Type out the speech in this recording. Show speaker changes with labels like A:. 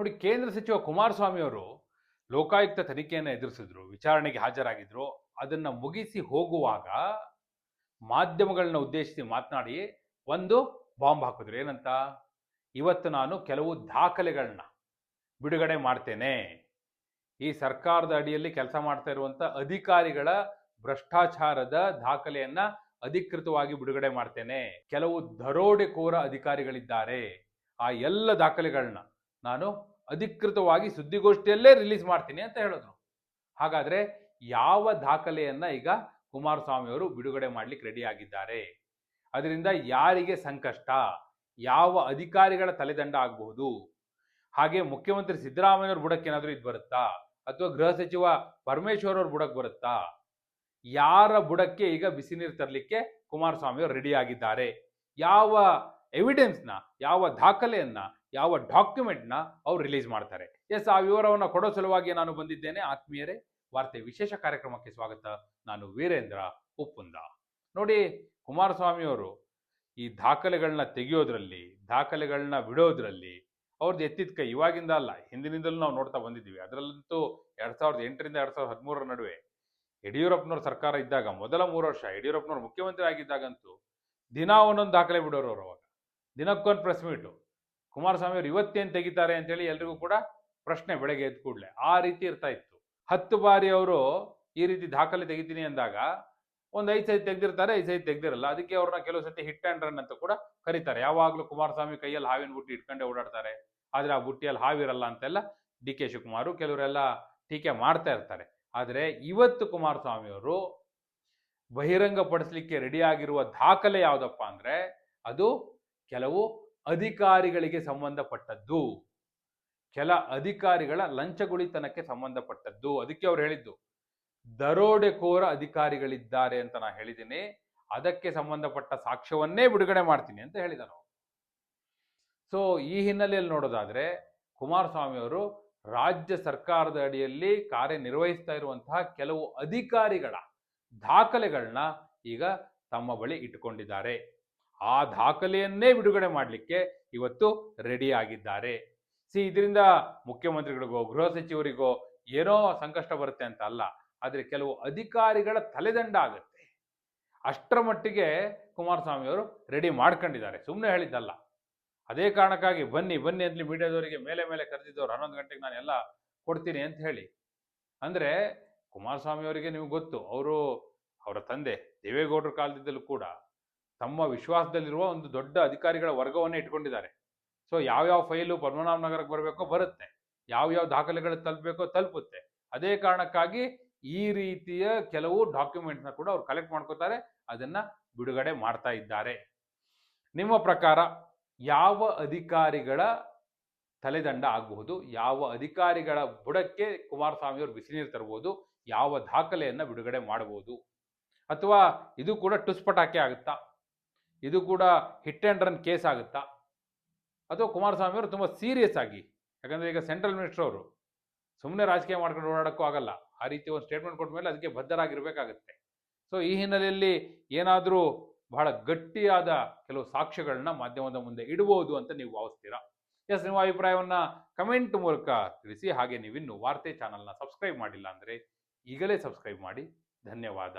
A: ನೋಡಿ, ಕೇಂದ್ರ ಸಚಿವ ಕುಮಾರಸ್ವಾಮಿ ಅವರು ಲೋಕಾಯುಕ್ತ ತನಿಖೆಯನ್ನು ಎದುರಿಸಿದ್ರು, ವಿಚಾರಣೆಗೆ ಹಾಜರಾಗಿದ್ರು. ಅದನ್ನ ಮುಗಿಸಿ ಹೋಗುವಾಗ ಮಾಧ್ಯಮಗಳನ್ನ ಉದ್ದೇಶಿಸಿ ಮಾತನಾಡಿ, ಒಂದು ಬಾಂಬ್ ಹಾಕಿದ್ರು. ಏನಂತ? ಇವತ್ತು ನಾನು ಕೆಲವು ದಾಖಲೆಗಳನ್ನ ಬಿಡುಗಡೆ ಮಾಡ್ತೇನೆ. ಈ ಸರ್ಕಾರದ ಅಡಿಯಲ್ಲಿ ಕೆಲಸ ಮಾಡ್ತಾ ಇರುವಂಥ ಅಧಿಕಾರಿಗಳ ಭ್ರಷ್ಟಾಚಾರದ ದಾಖಲೆಯನ್ನ ಅಧಿಕೃತವಾಗಿ ಬಿಡುಗಡೆ ಮಾಡ್ತೇನೆ. ಕೆಲವು ದರೋಡೆಕೋರ ಅಧಿಕಾರಿಗಳಿದ್ದಾರೆ. ಆ ಎಲ್ಲ ದಾಖಲೆಗಳನ್ನ ನಾನು ಅಧಿಕೃತವಾಗಿ ಸುದ್ದಿಗೋಷ್ಠಿಯಲ್ಲೇ ರಿಲೀಸ್ ಮಾಡ್ತೀನಿ ಅಂತ ಹೇಳಿದ್ರು. ಹಾಗಾದ್ರೆ ಯಾವ ದಾಖಲೆಯನ್ನು ಈಗ ಕುಮಾರಸ್ವಾಮಿ ಅವರು ಬಿಡುಗಡೆ ಮಾಡ್ಲಿಕ್ಕೆ ರೆಡಿ ಆಗಿದ್ದಾರೆ? ಅದರಿಂದ ಯಾರಿಗೆ ಸಂಕಷ್ಟ? ಯಾವ ಅಧಿಕಾರಿಗಳ ತಲೆದಂಡ ಆಗಬಹುದು? ಹಾಗೆ ಮುಖ್ಯಮಂತ್ರಿ ಸಿದ್ದರಾಮಯ್ಯವ್ರ ಬುಡಕ್ಕೆ ಏನಾದರೂ ಇದು ಬರುತ್ತಾ? ಅಥವಾ ಗೃಹ ಸಚಿವ ಪರಮೇಶ್ವರ್ ಅವ್ರ ಬುಡಕ್ಕೆ ಬರುತ್ತಾ? ಯಾರ ಬುಡಕ್ಕೆ ಈಗ ಬಿಸಿ ನೀರು ತರಲಿಕ್ಕೆ ಕುಮಾರಸ್ವಾಮಿ ಅವರು ರೆಡಿ ಆಗಿದ್ದಾರೆ? ಯಾವ ಎವಿಡೆನ್ಸ್ನ ಯಾವ ದಾಖಲೆಯನ್ನ, ಯಾವ ಡಾಕ್ಯುಮೆಂಟ್ನ ಅವ್ರು ರಿಲೀಸ್ ಮಾಡ್ತಾರೆ. ಎಸ್ ಆ ವಿವರವನ್ನು ಕೊಡೋ ಸಲುವಾಗಿ ನಾನು ಬಂದಿದ್ದೇನೆ. ಆತ್ಮೀಯರೇ, ವಾರ್ತೆ ವಿಶೇಷ ಕಾರ್ಯಕ್ರಮಕ್ಕೆ ಸ್ವಾಗತ. ನಾನು ವೀರೇಂದ್ರ ಉಪ್ಪುಂದ. ನೋಡಿ, ಕುಮಾರಸ್ವಾಮಿಯವರು ಈ ದಾಖಲೆಗಳನ್ನ ತೆಗೆಯೋದ್ರಲ್ಲಿ ದಾಖಲೆಗಳನ್ನ ಬಿಡೋದ್ರಲ್ಲಿ ಅವ್ರದ್ದು ಎತ್ತಿದ ಕೈ ಇವಾಗಿಂದ ಅಲ್ಲ, ಹಿಂದಿನಿಂದಲೂ ನಾವು ನೋಡ್ತಾ ಬಂದಿದ್ದೀವಿ. ಅದರಲ್ಲಂತೂ ಎರಡ್ ಸಾವಿರದ ಎಂಟರಿಂದ ಎರಡ್ ಸಾವಿರದ ಹದಿಮೂರರ ನಡುವೆ ಯಡಿಯೂರಪ್ಪನವ್ರ ಸರ್ಕಾರ ಇದ್ದಾಗ ಮೊದಲ ಮೂರು ವರ್ಷ, ಯಡಿಯೂರಪ್ಪನವ್ರು ಮುಖ್ಯಮಂತ್ರಿ ಆಗಿದ್ದಾಗಂತೂ ದಿನ ಒಂದೊಂದು ದಾಖಲೆ ಬಿಡೋರು ಅವರು ದಿನಕ್ಕೊಂದು ಪ್ರೆಸ್ ಮೀಟು ಕುಮಾರಸ್ವಾಮಿ ಅವರು ಇವತ್ತೇನು ತೆಗಿತಾರೆ? ಅಂತೇಳಿ ಎಲ್ರಿಗೂ ಕೂಡ ಪ್ರಶ್ನೆ ಬೆಳಗ್ಗೆ ಎದ್ದು ಕೂಡಲೇ. ಆ ರೀತಿ ಇರ್ತಾ ಇತ್ತು. ಹತ್ತು ಬಾರಿ ಅವರು ಈ ರೀತಿ ದಾಖಲೆ ತೆಗಿತೀನಿ ಅಂದಾಗ ಒಂದು ಐದು ಸೈಜ್ ತೆಗ್ದಿರ್ತಾರೆ, ಐದು ಸೈಜ್ ತೆಗ್ದಿರಲ್ಲ. ಅದಕ್ಕೆ ಅವ್ರನ್ನ ಕೆಲವು ಸತಿ ಹಿಟ್ ಆ್ಯಂಡ್ ರನ್ ಅಂತ ಕೂಡ ಕರೀತಾರೆ. ಯಾವಾಗಲೂ ಕುಮಾರಸ್ವಾಮಿ ಕೈಯಲ್ಲಿ ಹಾವಿನ ಬುಟ್ಟಿ ಇಟ್ಕೊಂಡೇ ಓಡಾಡ್ತಾರೆ. ಆದರೆ ಆ ಬುಟ್ಟಿಯಲ್ಲಿ ಹಾವಿರಲ್ಲ ಅಂತೆಲ್ಲ ಡಿ ಕೆ ಶಿವಕುಮಾರು ಕೆಲವರೆಲ್ಲ ಟೀಕೆ ಮಾಡ್ತಾ ಇರ್ತಾರೆ. ಆದರೆ ಇವತ್ತು ಕುಮಾರಸ್ವಾಮಿ ಅವರು ಬಹಿರಂಗಪಡಿಸ್ಲಿಕ್ಕೆ ರೆಡಿ ಆಗಿರುವ ದಾಖಲೆ ಯಾವುದಪ್ಪ ಅಂದ್ರೆ ಅದು ಕೆಲವು ಅಧಿಕಾರಿಗಳಿಗೆ ಸಂಬಂಧಪಟ್ಟದ್ದು. ಕೆಲ ಅಧಿಕಾರಿಗಳ ಲಂಚಗುಳಿತನಕ್ಕೆ ಸಂಬಂಧಪಟ್ಟದ್ದು. ಅದಕ್ಕೆ ಅವ್ರು ಹೇಳಿದ್ದು, ದರೋಡೆಕೋರ ಅಧಿಕಾರಿಗಳಿದ್ದಾರೆ ಅಂತ ನಾ ಹೇಳಿದ್ದೀನಿ. ಅದಕ್ಕೆ ಸಂಬಂಧಪಟ್ಟ ಸಾಕ್ಷ್ಯವನ್ನೇ ಬಿಡುಗಡೆ ಮಾಡ್ತೀನಿ ಅಂತ ಹೇಳಿದನು ಸೊ ಈ ಹಿನ್ನೆಲೆಯಲ್ಲಿ ನೋಡೋದಾದ್ರೆ, ಕುಮಾರಸ್ವಾಮಿ ಅವರು ರಾಜ್ಯ ಸರ್ಕಾರದ ಅಡಿಯಲ್ಲಿ ಕಾರ್ಯನಿರ್ವಹಿಸ್ತಾ ಇರುವಂತಹ ಕೆಲವು ಅಧಿಕಾರಿಗಳ ದಾಖಲೆಗಳನ್ನ ಈಗ ತಮ್ಮ ಬಳಿ ಇಟ್ಟುಕೊಂಡಿದ್ದಾರೆ ಆ ದಾಖಲೆಯನ್ನೇ ಬಿಡುಗಡೆ ಮಾಡಲಿಕ್ಕೆ ಇವತ್ತು ರೆಡಿ ಆಗಿದ್ದಾರೆ. ಸಿ ಇದರಿಂದ ಮುಖ್ಯಮಂತ್ರಿಗಳಿಗೋ, ಗೃಹ ಸಚಿವರಿಗೋ ಏನೋ ಸಂಕಷ್ಟ ಬರುತ್ತೆ ಅಂತ ಅಲ್ಲ, ಆದರೆ ಕೆಲವು ಅಧಿಕಾರಿಗಳ ತಲೆದಂಡ ಆಗುತ್ತೆ. ಅಷ್ಟರ ಮಟ್ಟಿಗೆ ಕುಮಾರಸ್ವಾಮಿ ಅವರು ರೆಡಿ ಮಾಡ್ಕೊಂಡಿದ್ದಾರೆ. ಸುಮ್ಮನೆ ಹೇಳಿದ್ದಲ್ಲ. ಅದೇ ಕಾರಣಕ್ಕಾಗಿ ಬನ್ನಿ ಬನ್ನಿ ಅಂತಲಿ ಮೀಡಿಯಾದವರಿಗೆ ಮೇಲೆ ಮೇಲೆ ಕರೆದಿದ್ದವ್ರು ಹನ್ನೊಂದು ಗಂಟೆಗೆ ನಾನು ಎಲ್ಲ ಕೊಡ್ತೀನಿ ಅಂತ ಹೇಳಿ. ಅಂದರೆ ಕುಮಾರಸ್ವಾಮಿ ಅವರಿಗೆ ನಿಮ್ಗೆ ಗೊತ್ತು, ಅವರು ಅವರ ತಂದೆ ದೇವೇಗೌಡರ ಕಾಲದಿಂದಲೂ ಕೂಡ ತಮ್ಮ ವಿಶ್ವಾಸದಲ್ಲಿರುವ ಒಂದು ದೊಡ್ಡ ಅಧಿಕಾರಿಗಳ ವರ್ಗವನ್ನು ಇಟ್ಕೊಂಡಿದ್ದಾರೆ. ಸೊ ಯಾವ್ಯಾವ ಫೈಲು ಪದ್ಮನಾಭ ನಗರಕ್ಕೆ ಬರಬೇಕೋ ಬರುತ್ತೆ. ಯಾವ್ಯಾವ ದಾಖಲೆಗಳು ತಲುಪಬೇಕೋ ತಲುಪುತ್ತೆ. ಅದೇ ಕಾರಣಕ್ಕಾಗಿ ಈ ರೀತಿಯ ಕೆಲವು ಡಾಕ್ಯುಮೆಂಟ್ನ ಕೂಡ ಅವ್ರು ಕಲೆಕ್ಟ್ ಮಾಡ್ಕೋತಾರೆ. ಅದನ್ನ ಬಿಡುಗಡೆ ಮಾಡ್ತಾ ಇದ್ದಾರೆ. ನಿಮ್ಮ ಪ್ರಕಾರ ಯಾವ ಅಧಿಕಾರಿಗಳ ತಲೆದಂಡ ಆಗಬಹುದು? ಯಾವ ಅಧಿಕಾರಿಗಳ ಬುಡಕ್ಕೆ ಕುಮಾರಸ್ವಾಮಿ ಅವರು ಬಿಸಿ ನೀರು ತರಬಹುದು ಯಾವ ದಾಖಲೆಯನ್ನ ಬಿಡುಗಡೆ ಮಾಡಬಹುದು ಅಥವಾ ಇದು ಕೂಡ ಟುಸ್ಪಟಾಕೆ ಆಗುತ್ತಾ? ಇದು ಕೂಡ ಹಿಟ್ ಆ್ಯಂಡ್ ರನ್ ಕೇಸ್ ಆಗುತ್ತಾ? ಅಥವಾ ಕುಮಾರಸ್ವಾಮಿ ಅವರು ತುಂಬ ಸೀರಿಯಸ್ ಆಗಿ, ಯಾಕಂದರೆ ಈಗ ಸೆಂಟ್ರಲ್ ಮಿನಿಸ್ಟರ್ ಅವರು ಸುಮ್ಮನೆ ರಾಜಕೀಯ ಮಾಡ್ಕೊಂಡು ಓಡಾಡೋಕ್ಕೂ ಆಗಲ್ಲ. ಆ ರೀತಿ ಒಂದು ಸ್ಟೇಟ್ಮೆಂಟ್ ಕೊಟ್ಟ ಮೇಲೆ ಅದಕ್ಕೆ ಬದ್ಧರಾಗಿರಬೇಕಾಗತ್ತೆ. ಸೊ ಈ ಹಿನ್ನೆಲೆಯಲ್ಲಿ ಏನಾದರೂ ಬಹಳ ಗಟ್ಟಿಯಾದ ಕೆಲವು ಸಾಕ್ಷ್ಯಗಳನ್ನ ಮಾಧ್ಯಮದ ಮುಂದೆ ಇಡಬಹುದು ಅಂತ ನೀವು ಭಾವಿಸ್ತೀರಾ? ಎಸ್ ನಿಮ್ಮ ಅಭಿಪ್ರಾಯವನ್ನು ಕಮೆಂಟ್ ಮೂಲಕ ತಿಳಿಸಿ. ಹಾಗೆ ನೀವಿನ್ನು ವಾರ್ತೆ ಚಾನಲ್ನ ಸಬ್ಸ್ಕ್ರೈಬ್ ಮಾಡಿಲ್ಲ ಅಂದರೆ ಈಗಲೇ ಸಬ್ಸ್ಕ್ರೈಬ್ ಮಾಡಿ. ಧನ್ಯವಾದ.